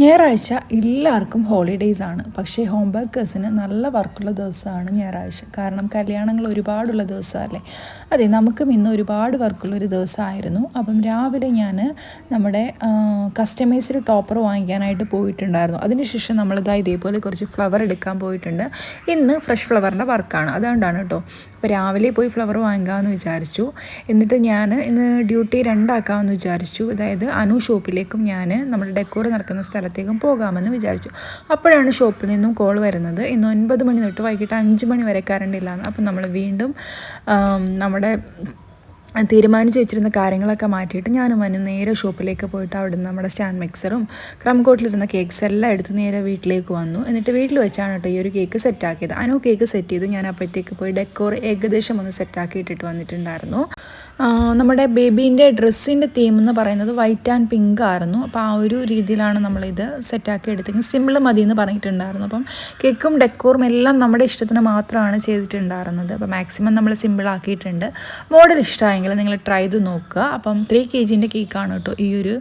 ഞായറാഴ്ച എല്ലാവർക്കും ഹോളിഡേയ്സ് ആണ്. പക്ഷേ ഹോം വർക്കേഴ്സിന് നല്ല വർക്കുള്ള ദിവസമാണ് ഞായറാഴ്ച. കാരണം കല്യാണങ്ങൾ ഒരുപാടുള്ള ദിവസമല്ലേ? അതെ നമുക്കും ഇന്ന് ഒരുപാട് വർക്കുള്ള ഒരു ദിവസമായിരുന്നു. അപ്പം രാവിലെ ഞാൻ നമ്മുടെ കസ്റ്റമൈസ്ഡ് ടോപ്പർ വാങ്ങിക്കാനായിട്ട് പോയിട്ടുണ്ടായിരുന്നു. അതിനുശേഷം നമ്മളിതാ ഇതേപോലെ കുറച്ച് ഫ്ലവർ എടുക്കാൻ പോയിട്ടുണ്ട്. ഇന്ന് ഫ്രഷ് ഫ്ലവറിന്റെ വർക്കാണ്. അതുകൊണ്ടാണ് കേട്ടോ. അപ്പോൾ രാവിലെ പോയി ഫ്ലവർ വാങ്ങിക്കാമെന്ന് വിചാരിച്ചു. എന്നിട്ട് ഞാൻ ഇന്ന് ഡ്യൂട്ടി രണ്ടാക്കാമെന്ന് വിചാരിച്ചു. അതായത് അനു ഷോപ്പിലേക്കും ഞാൻ നമ്മുടെ ഡെക്കോർ നടക്കുന്ന സ്ഥലത്തേക്കും പോകാമെന്ന് വിചാരിച്ചു. അപ്പോഴാണ് ഷോപ്പിൽ നിന്നും കോൾ വരുന്നത്. ഇന്ന് ഒൻപത് മണി തൊട്ട് വൈകിട്ട് അഞ്ച് മണി വരെ കറണ്ട് ഇല്ലാന്ന്. അപ്പം നമ്മൾ വീണ്ടും നമ്മുടെ തീരുമാനിച്ച് വെച്ചിരുന്ന കാര്യങ്ങളൊക്കെ മാറ്റിയിട്ട് ഞാനും മനും നേരെ ഷോപ്പിലേക്ക് പോയിട്ട് അവിടെ നിന്ന് നമ്മുടെ സ്റ്റാൻഡ് മിക്സറും ക്രം കോട്ടിലിരുന്ന കേക്ക്സ് എല്ലാം എടുത്ത് നേരെ വീട്ടിലേക്ക് വന്നു. എന്നിട്ട് വീട്ടിൽ വെച്ചാണ് കേട്ടോ ഈ ഒരു കേക്ക് സെറ്റാക്കിയത് അനു കേക്ക് സെറ്റ് ചെയ്ത് ഞാൻ അപ്പോഴത്തേക്ക് പോയി ഡെക്കോർ ഏകദേശം ഒന്ന് സെറ്റാക്കി ഇട്ടിട്ട് വന്നിട്ടുണ്ടായിരുന്നു. നമ്മുടെ ബേബീന്റെ ഡ്രസ്സിന്റെ തീം എന്ന് പറയുന്നത് വൈറ്റ് ആൻഡ് പിങ്ക് ആയിരുന്നു. അപ്പോൾ ആ ഒരു രീതിയിലാണ് നമ്മളിത് സെറ്റാക്കി എടുത്തെങ്കിൽ സിമ്പിൾ മതി എന്ന് പറഞ്ഞിട്ടുണ്ടായിരുന്നു. അപ്പം കേക്കും ഡെക്കോറും എല്ലാം നമ്മുടെ ഇഷ്ടത്തിന് മാത്രമാണ് ചെയ്തിട്ടുണ്ടായിരുന്നത്. അപ്പോൾ മാക്സിമം നമ്മൾ സിമ്പിൾ ആക്കിയിട്ടുണ്ട്. മോഡൽ ഇഷ്ടമായെങ്കിൽ നിങ്ങൾ ട്രൈ ചെയ്ത് നോക്കുക. അപ്പം ത്രീ കെ ജിന്റെ കേക്കാണ് കേട്ടോ ഈ ഒരു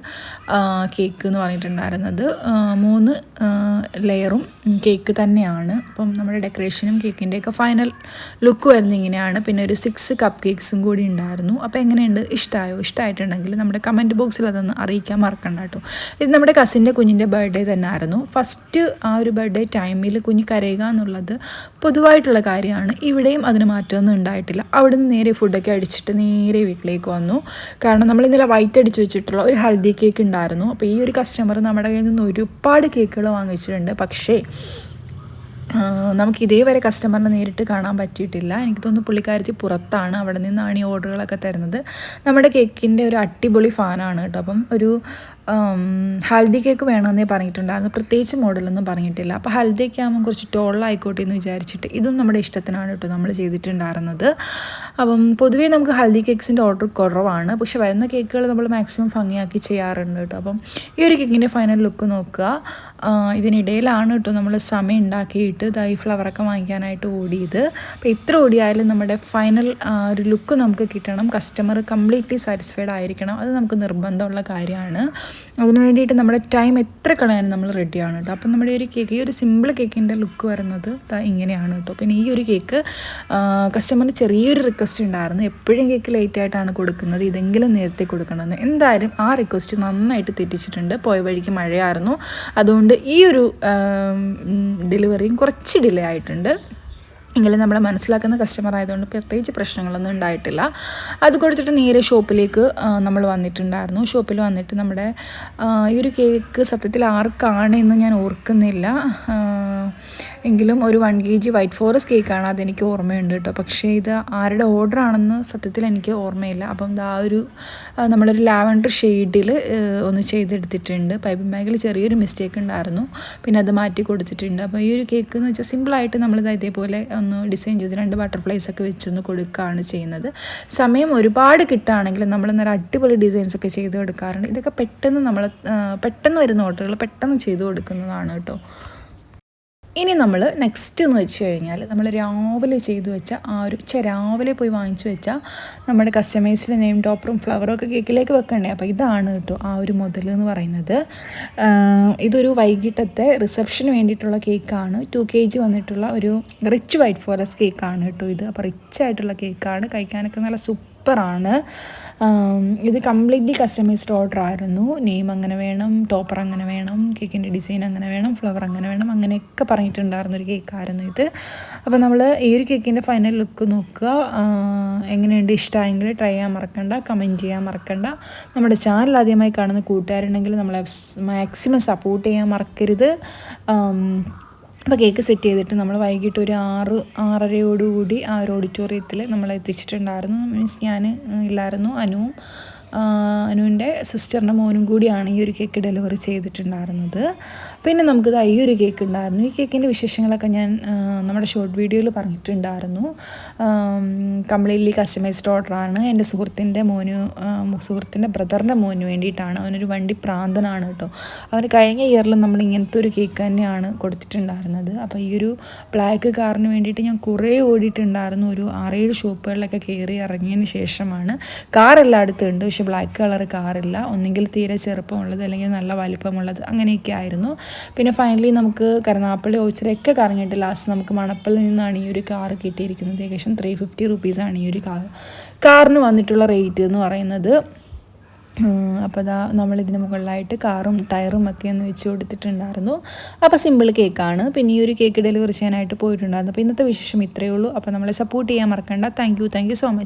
കേക്ക് എന്ന് പറഞ്ഞിട്ടുണ്ടായിരുന്നത്. മൂന്ന് ലെയറും കേക്ക് തന്നെയാണ്. അപ്പം നമ്മുടെ ഡെക്കറേഷനും കേക്കിന്റെയൊക്കെ ഫൈനൽ ലുക്ക് വരുന്നത് ഇങ്ങനെയാണ്. പിന്നെ ഒരു സിക്സ് കപ്പ് കേക്ക്സും കൂടി ഉണ്ടായിരുന്നു. അപ്പോൾ എങ്ങനെയുണ്ട്? ഇഷ്ടമായോ ഇഷ്ടമായിട്ടുണ്ടെങ്കിൽ നമ്മുടെ കമന്റ് ബോക്സിൽ അതൊന്ന് അറിയിക്കാൻ മറക്കണ്ട കേട്ടോ. ഇത് നമ്മുടെ കസിന്റെ കുഞ്ഞിന്റെ ബർത്ത്ഡേ തന്നെ ആയിരുന്നു. ഫസ്റ്റ് ആ ഒരു ബർത്ത്ഡേ ടൈമിൽ കുഞ്ഞ് കരയുക എന്നുള്ളത് പൊതുവായിട്ടുള്ള കാര്യമാണ്. ഇവിടെയും അതിന് മാറ്റമൊന്നും ഉണ്ടായിട്ടില്ല. അവിടെ നിന്ന് നേരെ ഫുഡൊക്കെ അടിച്ചിട്ട് നേരെ വീട്ടിലേക്ക് വന്നു. കാരണം നമ്മൾ ഇന്നലെ വൈറ്റ് അടിച്ച് വെച്ചിട്ടുള്ള ഒരു ഹൽദി കേക്ക് ഉണ്ടായിരുന്നു. അപ്പോൾ ഈ ഒരു കസ്റ്റമർ നമ്മുടെ കയ്യിൽ നിന്ന് ഒരുപാട് കേക്കുകൾ വാങ്ങിച്ചിട്ടുണ്ട്. പക്ഷേ നമുക്ക് ഇതേവരെ കസ്റ്റമറിനെ നേരിട്ട് കാണാൻ പറ്റിയിട്ടില്ല. എനിക്ക് തോന്നുന്നു പുള്ളിക്കാരത്തി പുറത്താണ് അവിടെ നിന്നാണ് ഈ ഓർഡറുകളൊക്കെ തരുന്നത്. നമ്മുടെ കേക്കിന്റെ ഒരു അടിപൊളി ഫാനാണ് കേട്ടോ. അപ്പം ഒരു ഹൽദി കേക്ക് വേണമെന്നേ പറഞ്ഞിട്ടുണ്ടായിരുന്നു. പ്രത്യേകിച്ച് മോഡലൊന്നും പറഞ്ഞിട്ടില്ല. അപ്പോൾ ഹൽദിയൊക്കെ ആകുമ്പോൾ കുറച്ച് ടോളായിക്കോട്ടെ എന്ന് വിചാരിച്ചിട്ട് ഇതും നമ്മുടെ ഇഷ്ടത്തിനാണ് കേട്ടോ നമ്മൾ ചെയ്തിട്ടുണ്ടായിരുന്നത്. അപ്പം പൊതുവേ നമുക്ക് ഹൽദി കേക്ക്സിന്റെ ഓർഡർ കുറവാണ്. പക്ഷെ വരുന്ന കേക്കുകൾ നമ്മൾ മാക്സിമം ഭംഗിയാക്കി ചെയ്യാറുണ്ട് കേട്ടോ. അപ്പം ഈ ഒരു കേക്കിന്റെ ഫൈനൽ ലുക്ക് നോക്കുക. ഇതിനിടയിലാണ് കേട്ടോ നമ്മൾ സമയം ഉണ്ടാക്കിയിട്ട് ഇതായി ഫ്ലവറൊക്കെ വാങ്ങിക്കാനായിട്ട് ഓടിയത്. അപ്പോൾ എത്ര ഓടിയായാലും നമ്മുടെ ഫൈനൽ ഒരു ലുക്ക് നമുക്ക് കിട്ടണം. കസ്റ്റമർ കംപ്ലീറ്റ്ലി സാറ്റിസ്ഫൈഡ് ആയിരിക്കണം. അത് നമുക്ക് നിർബന്ധമുള്ള കാര്യമാണ്. അതിന് വേണ്ടിയിട്ട് നമ്മുടെ ടൈം എത്ര കളയാനും നമ്മൾ റെഡിയാണ് കേട്ടോ. അപ്പം നമ്മുടെ ഒരു കേക്ക് ഈ ഒരു സിമ്പിൾ കേക്കിന്റെ ലുക്ക് വരുന്നത് ഇങ്ങനെയാണ് കേട്ടോ. പിന്നെ ഈ ഒരു കേക്ക് കസ്റ്റമറിന് ചെറിയൊരു റിക്വസ്റ്റ് ഉണ്ടായിരുന്നു. എപ്പോഴും കേക്ക് ലേറ്റ് ആയിട്ടാണ് കൊടുക്കുന്നത്. ഇതെങ്കിലും നേരത്തെ കൊടുക്കണമെന്ന്. എന്തായാലും ആ റിക്വസ്റ്റ് നന്നായിട്ട് തെറ്റിച്ചിട്ടുണ്ട്. പോയ വഴിക്ക് മഴയായിരുന്നു. അതുകൊണ്ട് ഈ ഒരു ഡെലിവറിയും കുറച്ച് ഡിലേ ആയിട്ടുണ്ട്. എങ്കിലും നമ്മൾ മനസ്സിലാക്കുന്ന കസ്റ്റമർ ആയതുകൊണ്ട് പ്രത്യേകിച്ച് പ്രശ്നങ്ങളൊന്നും ഉണ്ടായിട്ടില്ല. അത് കൊടുത്തിട്ട് നേരെ ഷോപ്പിലേക്ക് നമ്മൾ വന്നിട്ടുണ്ടായിരുന്നു. ഷോപ്പിൽ വന്നിട്ട് നമ്മുടെ ഈ ഒരു കേക്ക് സത്യത്തിൽ ആർക്കാണ് എന്ന് ഞാൻ ഓർക്കുന്നില്ല. എങ്കിലും ഒരു one K G white forest കേക്കാണ് അതെനിക്ക് ഓർമ്മയുണ്ട് കേട്ടോ പക്ഷേ ഇത് ആരുടെ ഓർഡർ ആണെന്ന് സത്യത്തിൽ എനിക്ക് ഓർമ്മയില്ല. അപ്പം ആ ഒരു നമ്മളൊരു ലാവൻഡർ ഷെയ്ഡിൽ ഒന്ന് ചെയ്തെടുത്തിട്ടുണ്ട്. പൈപ്പിംഗ് ബാഗിൽ ചെറിയൊരു മിസ്റ്റേക്ക് ഉണ്ടായിരുന്നു. പിന്നെ അത് മാറ്റി കൊടുത്തിട്ടുണ്ട്. അപ്പോൾ ഈ ഒരു കേക്ക് എന്ന് വെച്ചാൽ സിമ്പിളായിട്ട് നമ്മളിത് ഇതേപോലെ ഒന്ന് ഡിസൈൻ ചെയ്ത് രണ്ട് ബട്ടർഫ്ലൈസ് ഒക്കെ വെച്ചൊന്ന് കൊടുക്കുകയാണ് ചെയ്യുന്നത്. സമയം ഒരുപാട് കിട്ടുകയാണെങ്കിൽ നമ്മൾ നല്ല അടിപൊളി ഡിസൈൻസ് ഒക്കെ ചെയ്ത് കൊടുക്കാറുണ്ട്. ഇതൊക്കെ പെട്ടെന്ന് നമ്മൾ പെട്ടെന്ന് വരുന്ന ഓർഡറുകൾ പെട്ടെന്ന് ചെയ്ത് കൊടുക്കുന്നതാണ് കേട്ടോ ഇനി നമ്മൾ നെക്സ്റ്റ് എന്ന് വെച്ച് കഴിഞ്ഞാൽ നമ്മൾ രാവിലെ ചെയ്തു വെച്ച ആ ഒരു ചെ രാവിലെ പോയി വാങ്ങിച്ചു വെച്ച നമ്മുടെ കസ്റ്റമേഴ്സിന്റെ നെയിം ടോപ്പറും ഫ്ലവറും ഒക്കെ കേക്കിലേക്ക് വെക്കണ്ടേ? അപ്പോൾ ഇതാണ് കേട്ടോ ആ ഒരു മുതൽ എന്ന് പറയുന്നത്. ഇതൊരു വൈകിട്ടത്തെ റിസപ്ഷന് വേണ്ടിയിട്ടുള്ള കേക്കാണ് ടു കെ ജി വന്നിട്ടുള്ള ഒരു റിച്ച് വൈറ്റ് ഫോറസ്റ്റ് കേക്കാണ് കേട്ടോ ഇത്. അപ്പോൾ റിച്ച് ആയിട്ടുള്ള കേക്കാണ് കഴിക്കാനൊക്കെ നല്ല സൂപ്പർ സൂപ്പറാണ് ഇത് കംപ്ലീറ്റ്ലി കസ്റ്റമൈസ്ഡ് ഓർഡർ ആയിരുന്നു. നെയിം അങ്ങനെ വേണം ടോപ്പർ അങ്ങനെ വേണം കേക്കിന്റെ ഡിസൈൻ അങ്ങനെ വേണം ഫ്ലവർ അങ്ങനെ വേണം അങ്ങനെയൊക്കെ പറഞ്ഞിട്ടുണ്ടായിരുന്ന ഒരു കേക്കായിരുന്നു ഇത്. അപ്പോൾ നമ്മൾ ഈ ഒരു കേക്കിന്റെ ഫൈനൽ ലുക്ക് നോക്കുക. എങ്ങനെയുണ്ട്? ഇഷ്ടമായെങ്കിൽ ട്രൈ ചെയ്യാൻ മറക്കണ്ട കമന്റ് ചെയ്യാൻ മറക്കണ്ട. നമ്മുടെ ചാനൽ ആദ്യമായി കാണുന്ന കൂട്ടുകാരുണ്ടെങ്കിൽ നമ്മളെ മാക്സിമം സപ്പോർട്ട് ചെയ്യാൻ മറക്കരുത്. അപ്പോൾ കേക്ക് സെറ്റ് ചെയ്തിട്ട് നമ്മൾ വൈകിട്ട് ഒരു ആറ് ആറരയോടുകൂടി ആ ഒരു ഓഡിറ്റോറിയത്തിൽ നമ്മൾ എത്തിച്ചിട്ടുണ്ടായിരുന്നു മീൻസ് ഞാൻ ഇല്ലായിരുന്നു അനുവും അനുവിന്റെ സിസ്റ്ററിന്റെ മോനും കൂടിയാണ് ഈ ഒരു കേക്ക് ഡെലിവറി ചെയ്തിട്ടുണ്ടായിരുന്നത്. പിന്നെ നമുക്ക് ഈ ഒരു കേക്ക് ഉണ്ടായിരുന്നു. ഈ കേക്കിന്റെ വിശേഷങ്ങളൊക്കെ ഞാൻ നമ്മുടെ ഷോർട്ട് വീഡിയോയിൽ പറഞ്ഞിട്ടുണ്ടായിരുന്നു. കംപ്ലീറ്റ്ലി കസ്റ്റമൈസ്ഡ് ഓർഡറാണ്. എന്റെ സുഹൃത്തിന്റെ മോന് സുഹൃത്തിന്റെ ബ്രദറിന്റെ മോന് വേണ്ടിയിട്ടാണ്. അവനൊരു വണ്ടി പ്രാന്തനാണ് കേട്ടോ. അവന് കഴിഞ്ഞ ഇയറിൽ നമ്മൾ ഇങ്ങനത്തെ ഒരു കേക്ക് തന്നെയാണ് കൊടുത്തിട്ടുണ്ടായിരുന്നത്. അപ്പോൾ ഈ ഒരു ബ്ലാക്ക് കാറിന് വേണ്ടിയിട്ട് ഞാൻ കുറേ ഓടിയിട്ടുണ്ടായിരുന്നു. ഒരു ആറേഴ് ഷോപ്പുകളിലൊക്കെ കയറി ഇറങ്ങിയതിന് ശേഷമാണ്. കാർ എല്ലായിടത്തും ഉണ്ട് പക്ഷെ പക്ഷേ ബ്ലാക്ക് കളർ കാറില്ല ഒന്നെങ്കിൽ തീരെ ചെറുപ്പമുള്ളത് അല്ലെങ്കിൽ നല്ല വലിപ്പമുള്ളത് അങ്ങനെയൊക്കെ ആയിരുന്നു. പിന്നെ ഫൈനലി നമുക്ക് കരുനാപ്പള്ളി ഓച്ചിറയൊക്കെ കറങ്ങിയിട്ട് ലാസ്റ്റ് നമുക്ക് മണപ്പള്ളിൽ നിന്നാണ് ഈ ഒരു കാർ കിട്ടിയിരിക്കുന്നത്. ഏകദേശം ത്രീ ഫിഫ്റ്റി റുപ്പീസാണ് ഈ ഒരു കാർ കാറിന് വന്നിട്ടുള്ള റേറ്റ് എന്ന് പറയുന്നത്. അപ്പോൾ അതാ നമ്മളിതിന് മുകളിലായിട്ട് കാറും ടയറും ഒക്കെ ഒന്ന് വെച്ച് കൊടുത്തിട്ടുണ്ടായിരുന്നു. അപ്പോൾ സിമ്പിൾ കേക്കാണ് പിന്നെ ഈ ഒരു കേക്ക് ഡെലിവറി ചെയ്യാനായിട്ട് പോയിട്ടുണ്ടായിരുന്നു. അപ്പോൾ ഇന്നത്തെ വിശേഷം ഇത്രയേ ഉള്ളൂ. അപ്പോൾ നമ്മളെ സപ്പോർട്ട് ചെയ്യാൻ മറക്കണ്ട. Thank you thank you so much